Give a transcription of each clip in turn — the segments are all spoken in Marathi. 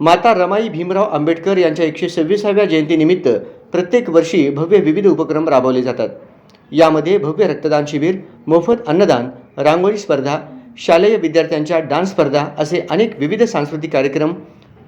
माता रमाई भीमराव आंबेडकर यांच्या एकशे सव्वीसाव्या जयंतीनिमित्त प्रत्येक वर्षी भव्य विविध उपक्रम राबवले जातात. यामध्ये भव्य रक्तदान शिबिर मोफत अन्नदान रांगोळी स्पर्धा शालेय विद्यार्थ्यांच्या डान्स स्पर्धा असे अनेक विविध सांस्कृतिक कार्यक्रम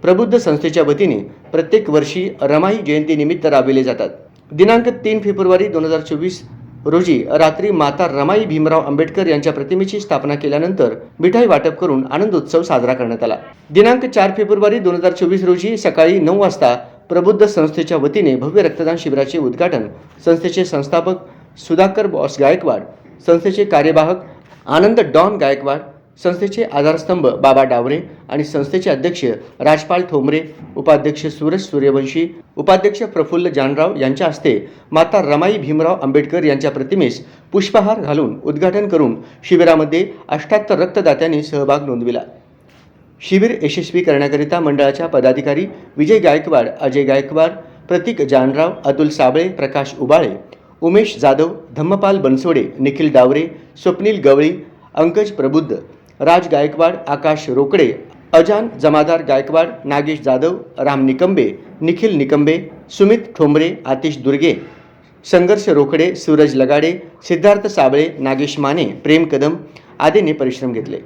प्रबुद्ध संस्थेच्या वतीने प्रत्येक वर्षी रमाई जयंतीनिमित्त राबविले जातात. दिनांक तीन फेब्रुवारी दोन हजार चोवीस रोजी रात्री माता रमाई भीमराव आंबेडकर यांच्या प्रतिमेची स्थापना केल्यानंतर मिठाई वाटप करून आनंदोत्सव साजरा करण्यात आला. दिनांक चार फेब्रुवारी दोन हजार चोवीस रोजी सकाळी नऊ वाजता प्रबुद्ध संस्थेच्या वतीने भव्य रक्तदान शिबिराचे उद्घाटन संस्थेचे संस्थापक सुधाकर बॉस गायकवाड संस्थेचे कार्यवाहक आनंद डॉन गायकवाड संस्थेचे आधारस्तंभ बाबा डावरे आणि संस्थेचे अध्यक्ष राजपाल ठोंबरे उपाध्यक्ष सूरज सूर्यवंशी उपाध्यक्ष प्रफुल्ल जानराव यांच्या हस्ते माता रमाई भीमराव आंबेडकर यांच्या प्रतिमेस पुष्पहार घालून उद्घाटन करून शिबिरामध्ये अष्ट्याहत्तर रक्तदात्यांनी सहभाग नोंदविला. शिबिर यशस्वी करण्याकरिता मंडळाच्या पदाधिकारी विजय गायकवाड अजय गायकवाड प्रतीक जानराव अतुल साबळे प्रकाश उबाळे उमेश जाधव धम्मपाल बनसोडे निखिल डावरे स्वप्नील गवळी अंकज प्रबुद्ध राज गायकवाड आकाश रोकडे अजान जमादार गायकवाड नागेश जाधव राम निकंबे निखिल निकंबे सुमित ठोंबरे आतिश दुर्गे संघर्ष रोकडे सूरज लगाडे सिद्धार्थ साबळे नागेश माने प्रेम कदम आदींनी परिश्रम घेतले.